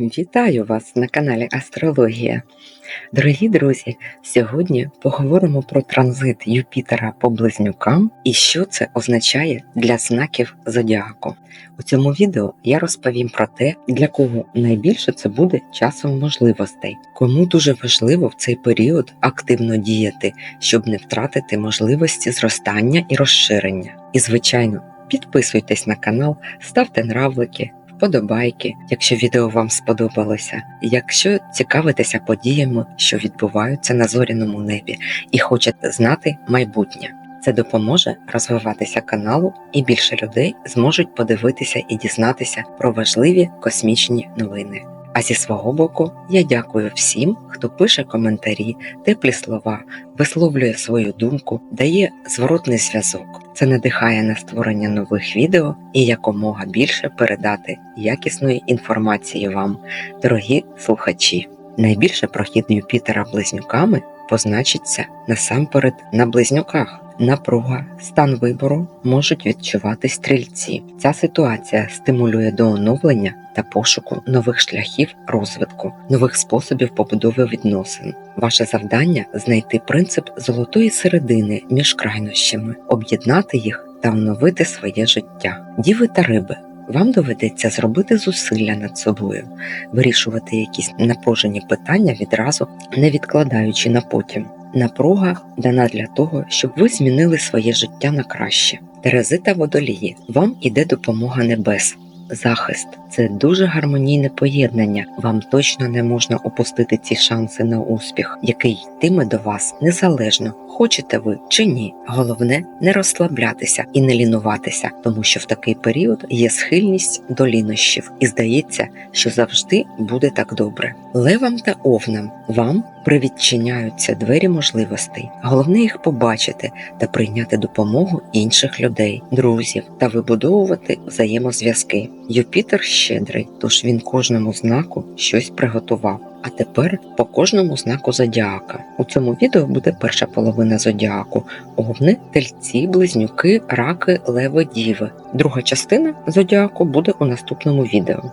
Вітаю вас на каналі Астрологія. Дорогі друзі, сьогодні поговоримо про транзит Юпітера по близнюкам і що це означає для знаків зодіаку. У цьому відео я розповім про те, для кого найбільше це буде часом можливостей, кому дуже важливо в цей період активно діяти, щоб не втратити можливості зростання і розширення. І, звичайно, підписуйтесь на канал, ставте нравлики вподобайки, якщо відео вам сподобалося, якщо цікавитеся подіями, що відбуваються на зоряному небі, і хочете знати майбутнє. Це допоможе розвиватися каналу, і більше людей зможуть подивитися і дізнатися про важливі космічні новини. А зі свого боку, я дякую всім, хто пише коментарі, теплі слова, висловлює свою думку, дає зворотний зв'язок. Це надихає на створення нових відео і якомога більше передати якісної інформації вам, дорогі слухачі. Найбільше прохід Юпітера близнюками позначиться насамперед на близнюках. Напруга, стан вибору можуть відчувати стрільці. Ця ситуація стимулює до оновлення та пошуку нових шляхів розвитку, нових способів побудови відносин. Ваше завдання знайти принцип золотої середини між крайнощами, об'єднати їх та оновити своє життя. Діви та риби. Вам доведеться зробити зусилля над собою, вирішувати якісь напружені питання відразу, не відкладаючи на потім. Напруга дана для того, щоб ви змінили своє життя на краще. Терези та водолії, вам іде допомога небес. Захист це дуже гармонійне поєднання. Вам точно не можна опустити ці шанси на успіх, який йтиме до вас незалежно, хочете ви чи ні. Головне не розслаблятися і не лінуватися, тому що в такий період є схильність до лінощів, і здається, що завжди буде так добре. Левам та овнам вам привідчиняються двері можливостей. Головне їх побачити та прийняти допомогу інших людей, друзів та вибудовувати взаємозв'язки. Юпітер щедрий, тож він кожному знаку щось приготував. А тепер по кожному знаку зодіака. У цьому відео буде перша половина зодіаку: овни, тельці, близнюки, раки, леви, діви. Друга частина зодіаку буде у наступному відео.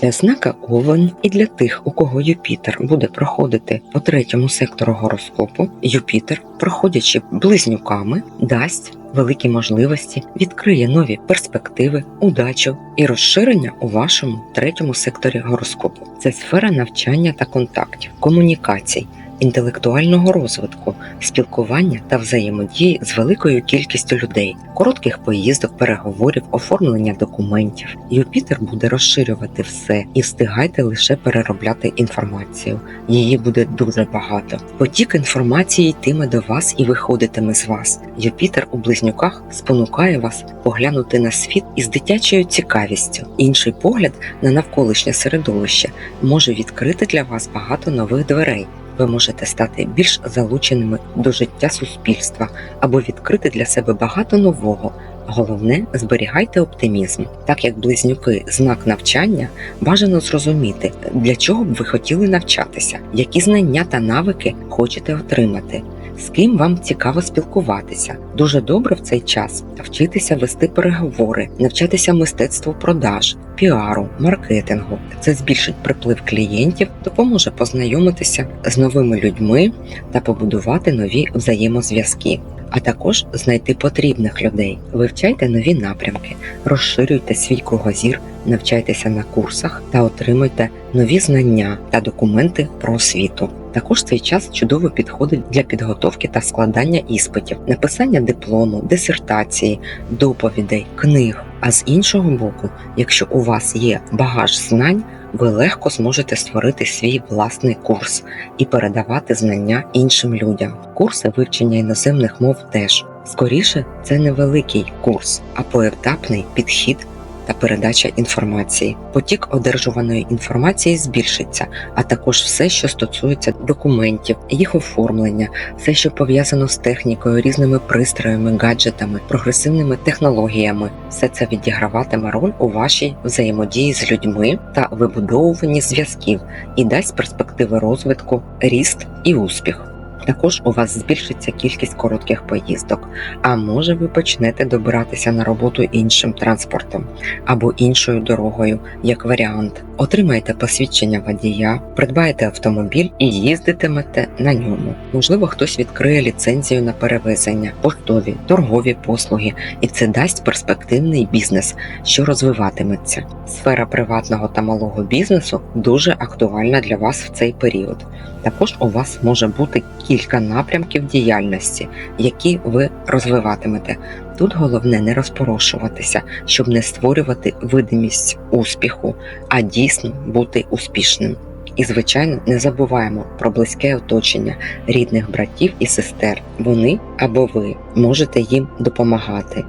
Для знака Овен і для тих, у кого Юпітер буде проходити по третьому сектору гороскопу, Юпітер, проходячи близнюками, дасть великі можливості, відкриє нові перспективи, удачу і розширення у вашому третьому секторі гороскопу. Це сфера навчання та контактів, комунікацій. Інтелектуального розвитку, спілкування та взаємодії з великою кількістю людей, коротких поїздок, переговорів, оформлення документів. Юпітер буде розширювати все і встигайте лише переробляти інформацію. Її буде дуже багато. Потік інформації йтиме до вас і виходитиме з вас. Юпітер у близнюках спонукає вас поглянути на світ із дитячою цікавістю. Інший погляд на навколишнє середовище може відкрити для вас багато нових дверей ви можете стати більш залученими до життя суспільства або відкрити для себе багато нового. Головне, зберігайте оптимізм, так як близнюки знак навчання, бажано зрозуміти, для чого б ви хотіли навчатися, які знання та навики хочете отримати, з ким вам цікаво спілкуватися. Дуже добре в цей час вчитися вести переговори, навчатися мистецтву продаж, піару, маркетингу. Це збільшить приплив клієнтів, допоможе познайомитися з новими людьми та побудувати нові взаємозв'язки. А також знайти потрібних людей, вивчайте нові напрямки, розширюйте свій кругозір, навчайтеся на курсах та отримуйте нові знання та документи про освіту. Також цей час чудово підходить для підготовки та складання іспитів, написання диплому, дисертації, доповідей, книг. А з іншого боку, якщо у вас є багаж знань, ви легко зможете створити свій власний курс і передавати знання іншим людям. Курси вивчення іноземних мов теж. Скоріше, це не великий курс, а поетапний підхід та передача інформації. Потік одержуваної інформації збільшиться, а також все, що стосується документів, їх оформлення, все, що пов'язано з технікою, різними пристроями, гаджетами, прогресивними технологіями, все це відіграватиме роль у вашій взаємодії з людьми та вибудовуванні зв'язків і дасть перспективи розвитку, ріст і успіх. Також у вас збільшиться кількість коротких поїздок, а може ви почнете добиратися на роботу іншим транспортом або іншою дорогою, як варіант. Отримаєте посвідчення водія, придбаєте автомобіль і їздитимете на ньому. Можливо, хтось відкриє ліцензію на перевезення, поштові, торгові послуги, і це дасть перспективний бізнес, що розвиватиметься. Сфера приватного та малого бізнесу дуже актуальна для вас в цей період. Також у вас може бути кілька напрямків діяльності, які ви розвиватимете. Тут головне не розпорошуватися, щоб не створювати видимість успіху, а дійсно бути успішним. І, звичайно, не забуваємо про близьке оточення рідних братів і сестер. Вони або ви можете їм допомагати.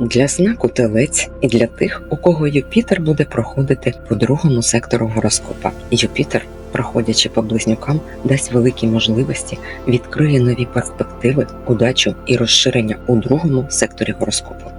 Для знаку телець і для тих, у кого Юпітер буде проходити по другому сектору гороскопа. Юпітер, проходячи по близнюкам, дасть великі можливості, відкриє нові перспективи, удачу і розширення у другому секторі гороскопу.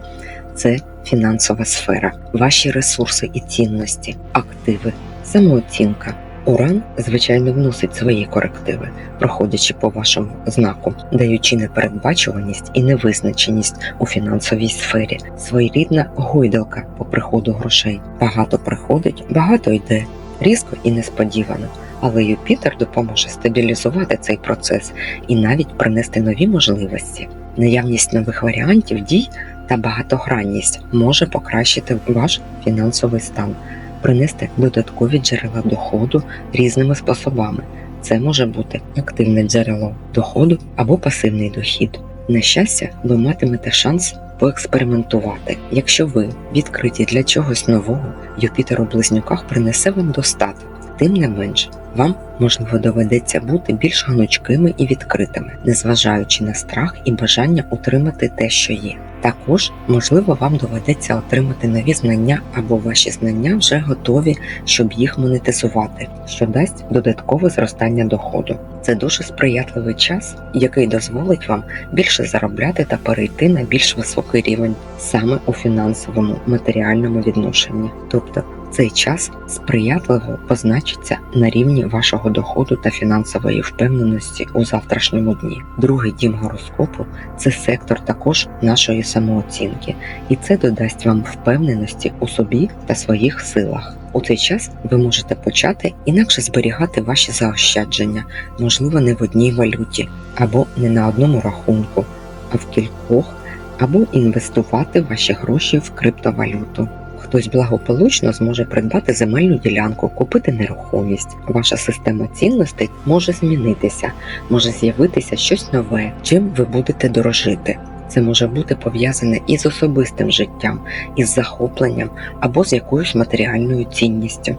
Це фінансова сфера, ваші ресурси і цінності, активи, самооцінка. Уран, звичайно, вносить свої корективи, проходячи по вашому знаку, даючи непередбачуваність і невизначеність у фінансовій сфері, своєрідна гойдалка по приходу грошей. Багато приходить, багато йде, різко і несподівано. Але Юпітер допоможе стабілізувати цей процес і навіть принести нові можливості. Наявність нових варіантів дій та багатогранність може покращити ваш фінансовий стан принести додаткові джерела доходу різними способами. Це може бути активне джерело доходу або пасивний дохід. На щастя, ви матимете шанс поекспериментувати. Якщо ви відкриті для чогось нового, Юпітер у близнюках принесе вам достаток. Тим не менш, вам можливо доведеться бути більш гнучкими і відкритими, незважаючи на страх і бажання утримати те, що є. Також, можливо, вам доведеться отримати нові знання або ваші знання вже готові, щоб їх монетизувати, що дасть додаткове зростання доходу. Це дуже сприятливий час, який дозволить вам більше заробляти та перейти на більш високий рівень саме у фінансовому матеріальному відношенні. Тобто цей час сприятливо позначиться на рівні вашого доходу та фінансової впевненості у завтрашньому дні. Другий дім гороскопу це сектор також нашої самооцінки, і це додасть вам впевненості у собі та своїх силах. У цей час ви можете почати інакше зберігати ваші заощадження, можливо, не в одній валюті, або не на одному рахунку, а в кількох, або інвестувати ваші гроші в криптовалюту. Хтось благополучно зможе придбати земельну ділянку, купити нерухомість. Ваша система цінностей може змінитися, може з'явитися щось нове, чим ви будете дорожити. Це може бути пов'язане із особистим життям, із захопленням або з якоюсь матеріальною цінністю.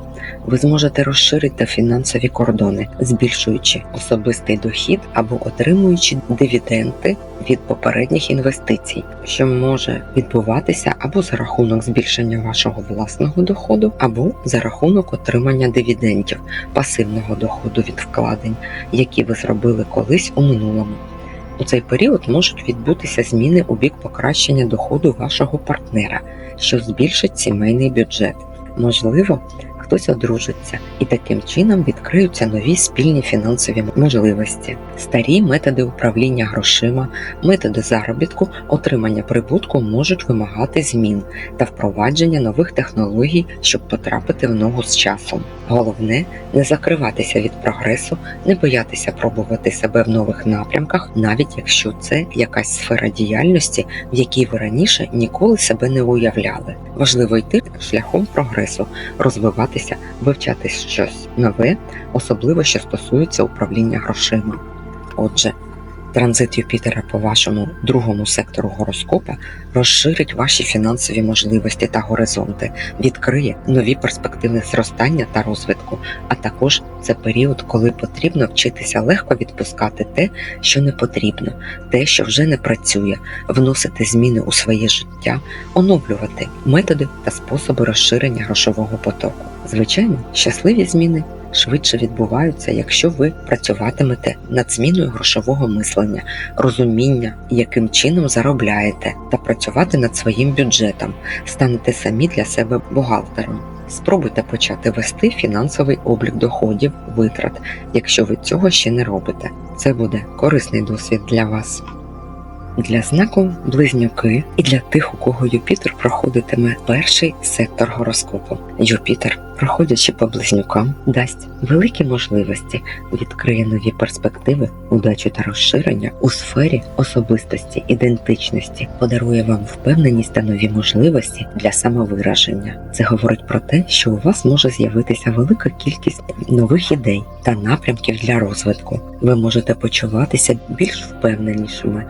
Ви зможете розширити фінансові кордони, збільшуючи особистий дохід або отримуючи дивіденди від попередніх інвестицій, що може відбуватися або за рахунок збільшення вашого власного доходу, або за рахунок отримання дивідендів, пасивного доходу від вкладень, які ви зробили колись у минулому. У цей період можуть відбутися зміни у бік покращення доходу вашого партнера, що збільшить сімейний бюджет. Можливо, хтось одружиться, і таким чином відкриються нові спільні фінансові можливості. Старі методи управління грошима, методи заробітку, отримання прибутку можуть вимагати змін та впровадження нових технологій, щоб потрапити в ногу з часом. Головне не закриватися від прогресу, не боятися пробувати себе в нових напрямках, навіть якщо це якась сфера діяльності, в якій ви раніше ніколи себе не уявляли. Важливо йти шляхом прогресу, розвиватися, вивчати щось нове, особливо що стосується управління грошима. Отже, транзит Юпітера по вашому другому сектору гороскопа розширить ваші фінансові можливості та горизонти, відкриє нові перспективи зростання та розвитку, а також це період, коли потрібно вчитися легко відпускати те, що не потрібно, те, що вже не працює, вносити зміни у своє життя, оновлювати методи та способи розширення грошового потоку. Звичайно, щасливі зміни швидше відбуваються, якщо ви працюватимете над зміною грошового мислення, розуміння, яким чином заробляєте, та працювати над своїм бюджетом, станете самі для себе бухгалтером. спробуйте почати вести фінансовий облік доходів, витрат, якщо ви цього ще не робите. Це буде корисний досвід для вас. Для знаку близнюки і для тих, у кого Юпітер проходитиме перший сектор гороскопу. Юпітер, проходячи по близнюкам, дасть великі можливості, відкриє нові перспективи, удачу та розширення у сфері особистості, ідентичності, подарує вам впевненість та нові можливості для самовираження. Це говорить про те, що у вас може з'явитися велика кількість нових ідей та напрямків для розвитку. Ви можете почуватися більш впевненішими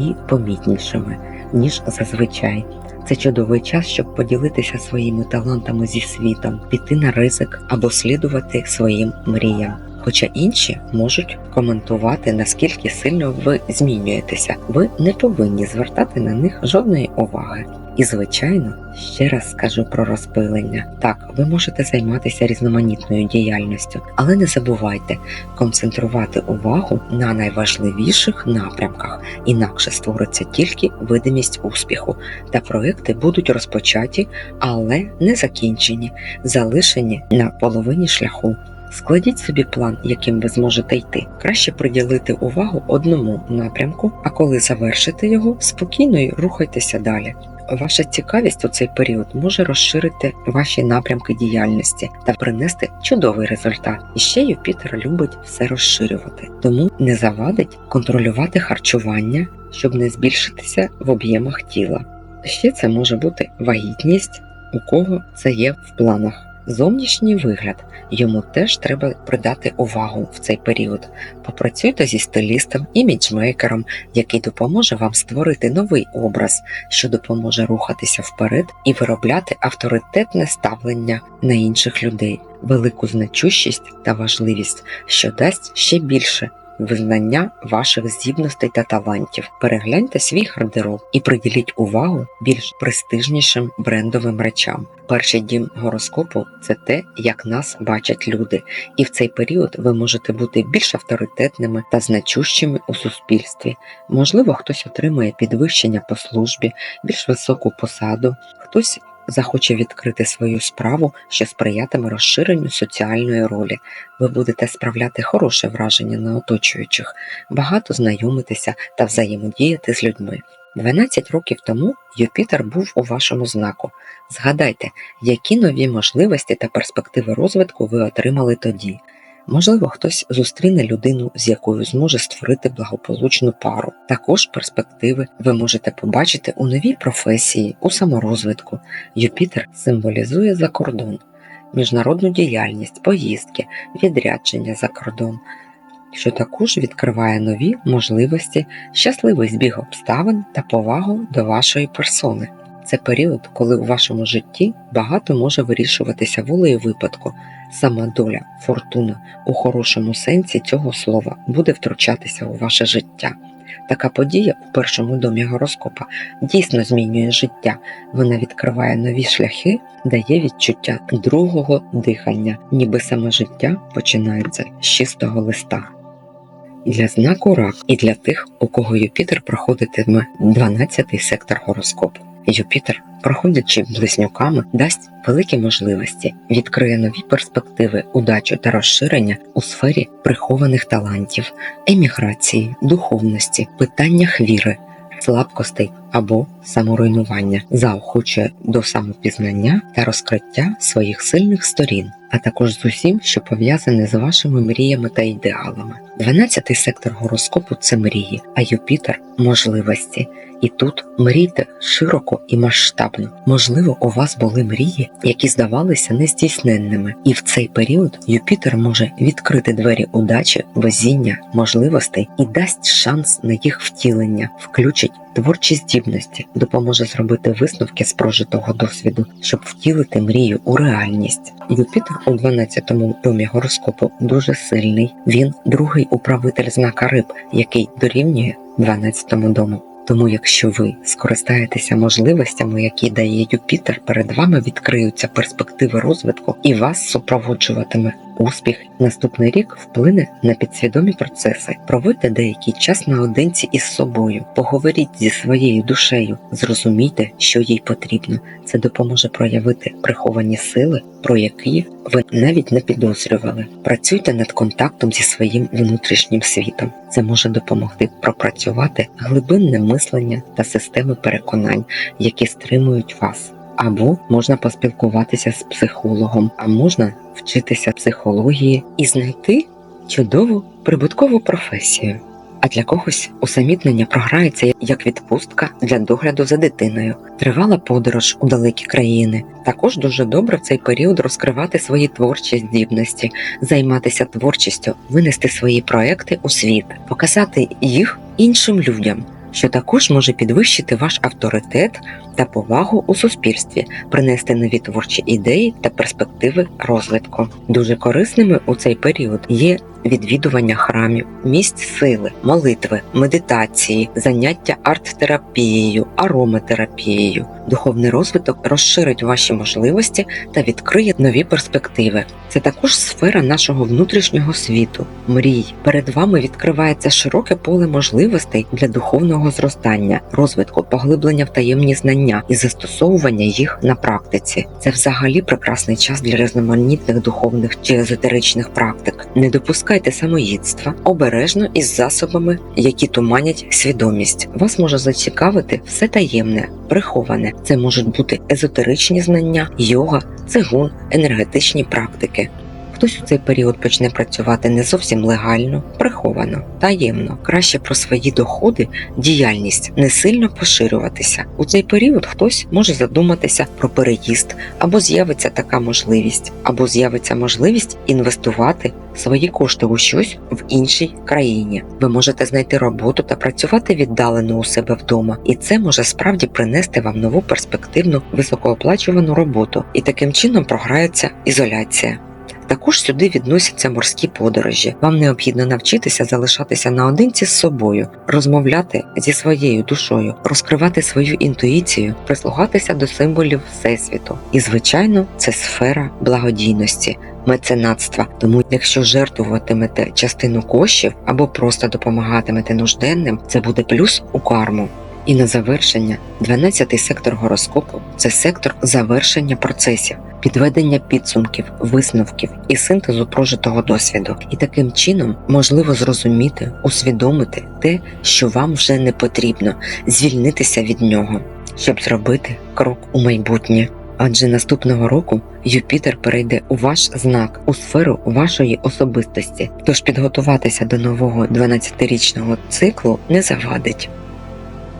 і помітнішими, ніж зазвичай. Це чудовий час, щоб поділитися своїми талантами зі світом, піти на ризик або слідувати своїм мріям. Хоча інші можуть коментувати, наскільки сильно ви змінюєтеся, ви не повинні звертати на них жодної уваги. І, звичайно, ще раз скажу про розпилення. Так, ви можете займатися різноманітною діяльністю, але не забувайте концентрувати увагу на найважливіших напрямках, інакше створиться тільки видимість успіху, та проекти будуть розпочаті, але не закінчені, залишені на половині шляху. Складіть собі план, яким ви зможете йти. Краще приділити увагу одному напрямку, а коли завершите його, спокійно й рухайтеся далі. Ваша цікавість у цей період може розширити ваші напрямки діяльності та принести чудовий результат. І ще Юпітер любить все розширювати, тому не завадить контролювати харчування, щоб не збільшитися в об'ємах тіла. Ще це може бути вагітність, у кого це є в планах. Зовнішній вигляд йому теж треба придати увагу в цей період. Попрацюйте зі стилістом, іміджмейкером, який допоможе вам створити новий образ, що допоможе рухатися вперед і виробляти авторитетне ставлення на інших людей, велику значущість та важливість, що дасть ще більше. Визнання ваших здібностей та талантів. Перегляньте свій гардероб і приділіть увагу більш престижнішим брендовим речам. Перший дім гороскопу це те, як нас бачать люди, і в цей період ви можете бути більш авторитетними та значущими у суспільстві. Можливо, хтось отримає підвищення по службі, більш високу посаду, хтось захоче відкрити свою справу, що сприятиме розширенню соціальної ролі. Ви будете справляти хороше враження на оточуючих, багато знайомитися та взаємодіяти з людьми. 12 років тому Юпітер був у вашому знаку. Згадайте, які нові можливості та перспективи розвитку ви отримали тоді. Можливо, хтось зустріне людину, з якою зможе створити благополучну пару. Також перспективи ви можете побачити у новій професії, у саморозвитку. Юпітер символізує за кордон, міжнародну діяльність, поїздки, відрядження за кордон, що також відкриває нові можливості, щасливий збіг обставин та повагу до вашої персони. Це період, коли у вашому житті багато може вирішуватися волею випадку. Сама доля, фортуна у хорошому сенсі цього слова буде втручатися у ваше життя. Така подія у першому домі гороскопа дійсно змінює життя. Вона відкриває нові шляхи, дає відчуття другого дихання, ніби саме життя починається з чистого листа. Для знаку рак і для тих, у кого Юпітер проходитиме 12-й сектор гороскопу. Юпітер, проходячи близнюками, дасть великі можливості, відкриє нові перспективи, удачу та розширення у сфері прихованих талантів, еміграції, духовності, питаннях віри, слабкостей або саморуйнування, заохочує до самопізнання та розкриття своїх сильних сторін, а також з усім, що пов'язане з вашими мріями та ідеалами. 12-й сектор гороскопу це мрії, а Юпітер можливості. І тут мрійте широко і масштабно. Можливо, у вас були мрії, які здавалися нездійсненними, і в цей період Юпітер може відкрити двері удачі, везіння, можливостей і дасть шанс на їх втілення, включить творчі здібності, допоможе зробити висновки з прожитого досвіду, щоб втілити мрію у реальність. Юпітер у 12-му домі гороскопу дуже сильний. Він другий управитель знака риб, який дорівнює 12-му дому. Тому, якщо ви скористаєтеся можливостями, які дає Юпітер, перед вами відкриються перспективи розвитку і вас супроводжуватиме успіх. Наступний рік вплине на підсвідомі процеси. Проводьте деякий час наодинці із собою, поговоріть зі своєю душею, зрозумійте, що їй потрібно. Це допоможе проявити приховані сили, про які ви навіть не підозрювали. Працюйте над контактом зі своїм внутрішнім світом. Це може допомогти пропрацювати глибинне мислення та системи переконань, які стримують вас. Або можна поспілкуватися з психологом, а можна вчитися психології і знайти чудову прибуткову професію. А для когось усамітнення програється як відпустка для догляду за дитиною, тривала подорож у далекі країни. Також дуже добре в цей період розкривати свої творчі здібності, займатися творчістю, винести свої проекти у світ, показати їх іншим людям, що також може підвищити ваш авторитет та повагу у суспільстві, принести нові творчі ідеї та перспективи розвитку. Дуже корисними у цей період є відвідування храмів, місць сили, молитви, медитації, заняття арт-терапією, ароматерапією. Духовний розвиток розширить ваші можливості та відкриє нові перспективи. Це також сфера нашого внутрішнього світу, мрій. Перед вами відкривається широке поле можливостей для духовного зростання, розвитку, поглиблення в таємні знання і застосовування їх на практиці. Це взагалі прекрасний час для різноманітних духовних чи езотеричних практик. Не допускайте самоїдства обережно із засобами, які туманять свідомість. Вас може зацікавити все таємне, приховане. Це можуть бути езотеричні знання, йога, цигун, енергетичні практики. Хтось у цей період почне працювати не зовсім легально, приховано, таємно. Краще про свої доходи, діяльність не сильно поширюватися. У цей період хтось може задуматися про переїзд, або з'явиться така можливість, або з'явиться можливість інвестувати свої кошти у щось в іншій країні. Ви можете знайти роботу та працювати віддалено у себе вдома, і це може справді принести вам нову перспективну високооплачувану роботу, і таким чином програється ізоляція. Також сюди відносяться морські подорожі. Вам необхідно навчитися залишатися наодинці з собою, розмовляти зі своєю душою, розкривати свою інтуїцію, прислухатися до символів всесвіту. І, звичайно, це сфера благодійності. Меценатства, тому якщо жертвуватимете частину коштів або просто допомагатимете нужденним, це буде плюс у карму. І на завершення, 12-й сектор гороскопу це сектор завершення процесів, підведення підсумків, висновків і синтезу прожитого досвіду. І таким чином можливо зрозуміти, усвідомити те, що вам вже не потрібно, звільнитися від нього, щоб зробити крок у майбутнє. Адже наступного року Юпітер перейде у ваш знак у сферу вашої особистості, тож підготуватися до нового 12-річного циклу не завадить.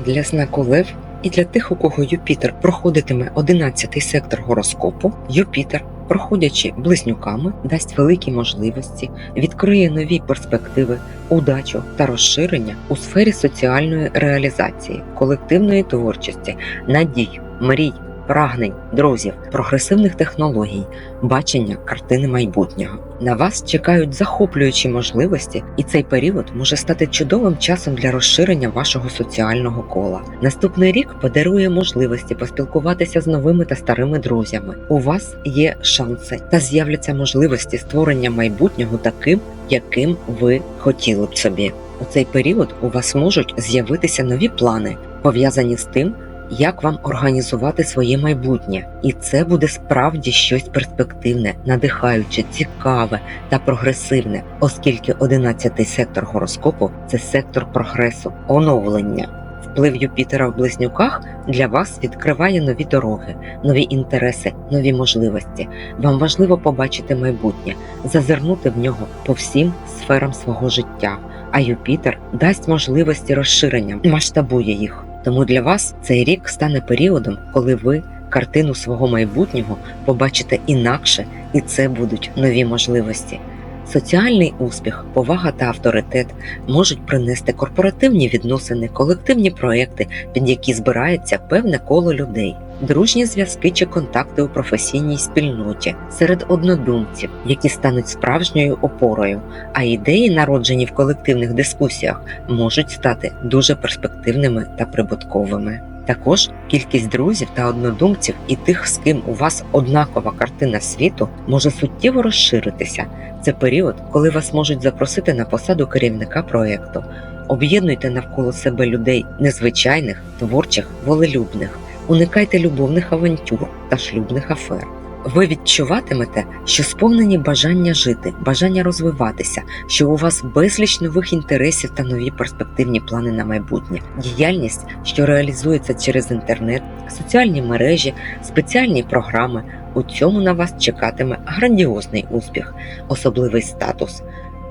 Для знаку Лев і для тих, у кого Юпітер проходитиме 11-й сектор гороскопу, Юпітер, проходячи близнюками, дасть великі можливості, відкриє нові перспективи, удачу та розширення у сфері соціальної реалізації, колективної творчості, надій, мрій, прагнень, друзів, прогресивних технологій, бачення картини майбутнього. На вас чекають захоплюючі можливості, і цей період може стати чудовим часом для розширення вашого соціального кола. Наступний рік подарує можливості поспілкуватися з новими та старими друзями. У вас є шанси та з'являться можливості створення майбутнього таким, яким ви хотіли б собі. У цей період у вас можуть з'явитися нові плани, пов'язані з тим, як вам організувати своє майбутнє, і це буде справді щось перспективне, надихаюче, цікаве та прогресивне, оскільки 11-й сектор гороскопу це сектор прогресу, оновлення. Вплив Юпітера в близнюках для вас відкриває нові дороги, нові інтереси, нові можливості. Вам важливо побачити майбутнє, зазирнути в нього по всім сферам свого життя. А Юпітер дасть можливості розширення, масштабує їх. Тому для вас цей рік стане періодом, коли ви картину свого майбутнього побачите інакше, і це будуть нові можливості. Соціальний успіх, повага та авторитет можуть принести корпоративні відносини, колективні проекти, під які збирається певне коло людей. дружні зв'язки чи контакти у професійній спільноті серед однодумців, які стануть справжньою опорою, а ідеї, народжені в колективних дискусіях, можуть стати дуже перспективними та прибутковими. Також кількість друзів та однодумців і тих, з ким у вас однакова картина світу, може суттєво розширитися. Це період, коли вас можуть запросити на посаду керівника проєкту. Об'єднуйте навколо себе людей незвичайних, творчих, волелюбних. Уникайте любовних авантюр та шлюбних афер. Ви відчуватимете, що сповнені бажання жити, бажання розвиватися, що у вас безліч нових інтересів та нові перспективні плани на майбутнє, діяльність, що реалізується через інтернет, соціальні мережі, спеціальні програми. У цьому на вас чекатиме грандіозний успіх, особливий статус,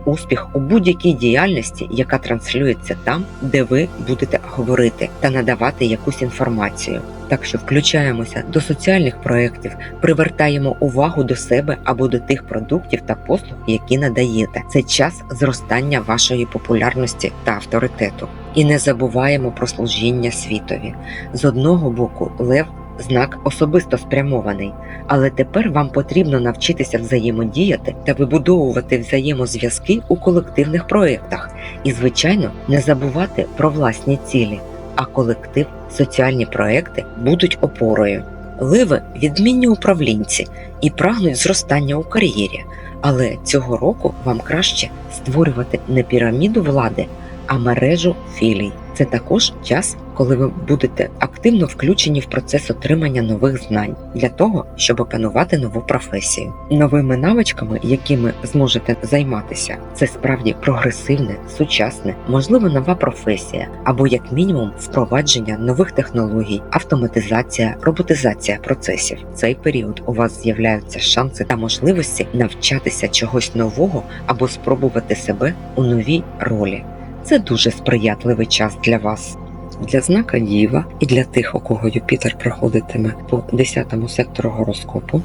успіх у будь-якій діяльності, яка транслюється там, де ви будете говорити та надавати якусь інформацію. Так що включаємося до соціальних проєктів, привертаємо увагу до себе або до тих продуктів та послуг, які надаєте. Це час зростання вашої популярності та авторитету. І не забуваємо про служіння світові. З одного боку, лев знак особисто спрямований, але тепер вам потрібно навчитися взаємодіяти та вибудовувати взаємозв'язки у колективних проєктах. І, звичайно, не забувати про власні цілі, а колектив, соціальні проекти будуть опорою. Ливи відмінні управлінці і прагнуть зростання у кар'єрі, але цього року вам краще створювати не піраміду влади, а мережу філій. Це також час, коли ви будете активно включені в процес отримання нових знань для того, щоб опанувати нову професію. Новими навичками, якими зможете займатися, це справді прогресивне, сучасне, можливо, нова професія, або як мінімум впровадження нових технологій, автоматизація, роботизація процесів. В цей період у вас з'являються шанси та можливості навчатися чогось нового або спробувати себе у новій ролі. Це дуже сприятливий час для вас. Для знака Діва і для тих, у кого Юпітер проходитиме по 10 сектору гороскопу,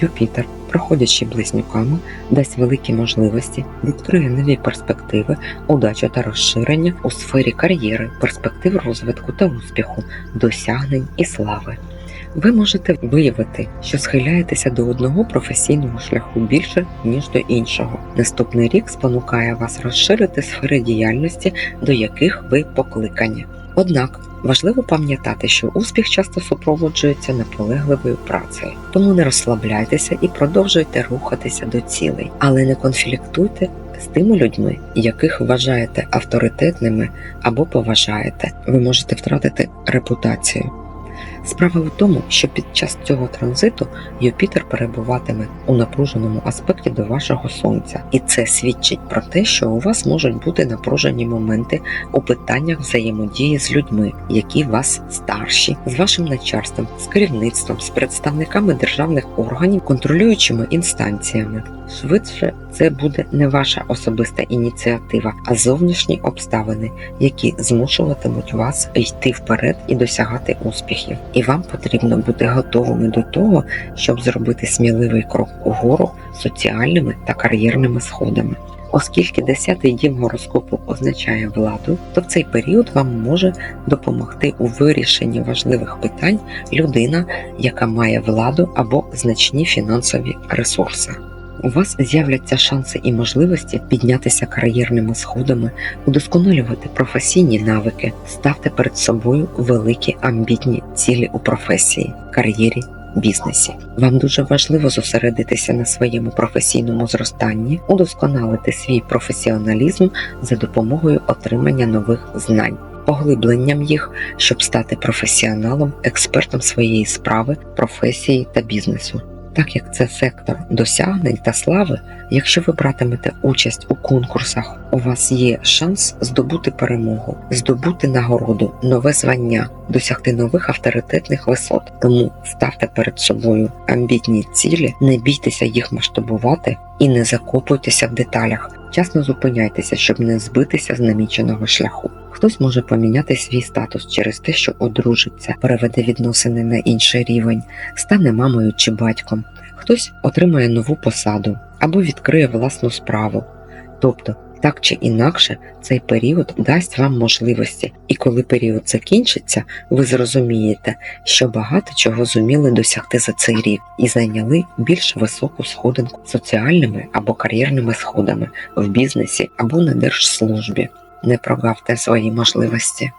Юпітер, проходячи близнюками, дасть великі можливості, відкриє нові перспективи, удачу та розширення у сфері кар'єри, перспектив розвитку та успіху, досягнень і слави. Ви можете виявити, що схиляєтеся до одного професійного шляху більше, ніж до іншого. Наступний рік спонукає вас розширити сфери діяльності, до яких ви покликані. Однак важливо пам'ятати, що успіх часто супроводжується наполегливою працею, тому не розслабляйтеся і продовжуйте рухатися до цілей, але не конфліктуйте з тими людьми, яких вважаєте авторитетними або поважаєте. Ви можете втратити репутацію. Справа в тому, що під час цього транзиту Юпітер перебуватиме у напруженому аспекті до вашого сонця, і це свідчить про те, що у вас можуть бути напружені моменти у питаннях взаємодії з людьми, які вас старші, з вашим начальством, з керівництвом, з представниками державних органів, контролюючими інстанціями. Швидше це буде не ваша особиста ініціатива, а зовнішні обставини, які змушуватимуть вас йти вперед і досягати успіхів. І вам потрібно бути готовими до того, щоб зробити сміливий крок угору соціальними та кар'єрними сходами. Оскільки 10-й дім гороскопу означає владу, то в цей період вам може допомогти у вирішенні важливих питань людина, яка має владу або значні фінансові ресурси. У вас з'являться шанси і можливості піднятися кар'єрними сходами, удосконалювати професійні навики, ставте перед собою великі амбітні цілі у професії, кар'єрі, бізнесі. Вам дуже важливо зосередитися на своєму професійному зростанні, удосконалити свій професіоналізм за допомогою отримання нових знань. Поглибленням їх, щоб стати професіоналом, експертом своєї справи, професії та бізнесу. Так як це сектор досягнень та слави, якщо ви братимете участь у конкурсах, у вас є шанс здобути перемогу, здобути нагороду, нове звання, досягти нових авторитетних висот. Тому ставте перед собою амбітні цілі, не бійтеся їх масштабувати і не закопуйтеся в деталях. Вчасно зупиняйтеся, щоб не збитися з наміченого шляху. Хтось може поміняти свій статус через те, що одружиться, переведе відносини на інший рівень, стане мамою чи батьком. Хтось отримає нову посаду або відкриє власну справу. Тобто Так чи інакше, цей період дасть вам можливості, і коли період закінчиться, ви зрозумієте, що багато чого зуміли досягти за цей рік і зайняли більш високу сходинку соціальними або кар'єрними сходами в бізнесі або на держслужбі. Не прогавте свої можливості.